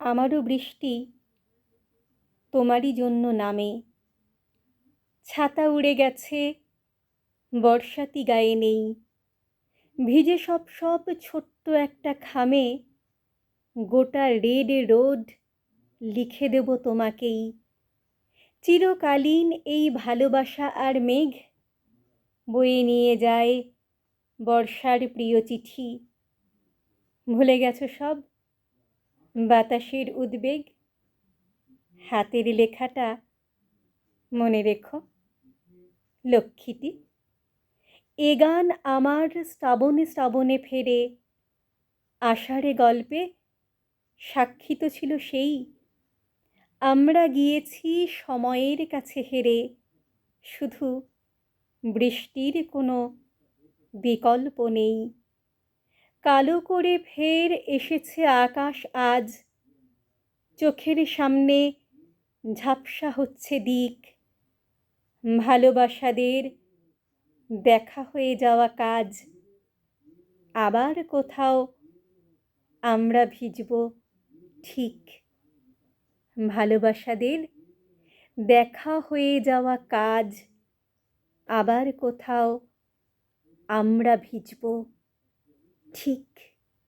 আমারও বৃষ্টি তোমারই জন্য নামে। ছাতা উড়ে গেছে, বর্ষাতি গায়ে নেই। ভিজে সব সব ছোট্ট একটা খামে, গোটা রেড রোড লিখে দেব তোমাকেই। চিরকালীন এই ভালোবাসা আর মেঘ বয়ে নিয়ে যায় বর্ষার প্রিয় চিঠি। ভুলে গেছো সব? বাতাসের উদ্বেগ। হাতের লেখাটা মনে রেখো। লক্ষ্মীটি, এ গান আমার শ্রাবণে শ্রাবণে ফেরে। আষাঢ়ে গল্পে সাক্ষিত ছিল সেই। আমরা গিয়েছি সময়ের কাছে হেরে। শুধু বৃষ্টির কোনো বিকল্প নেই। কালো করে ফের এসেছে আকাশ আজ। চোখের সামনে ঝাপসা হচ্ছে দিক। ভালোবাসাদের দেখা হয়ে যাওয়া কাজ। আবার কোথাও আমরা ভিজব ঠিক। ভালোবাসাদের দেখা হয়ে যাওয়া কাজ। আবার কোথাও আমরা ভিজব ঠিক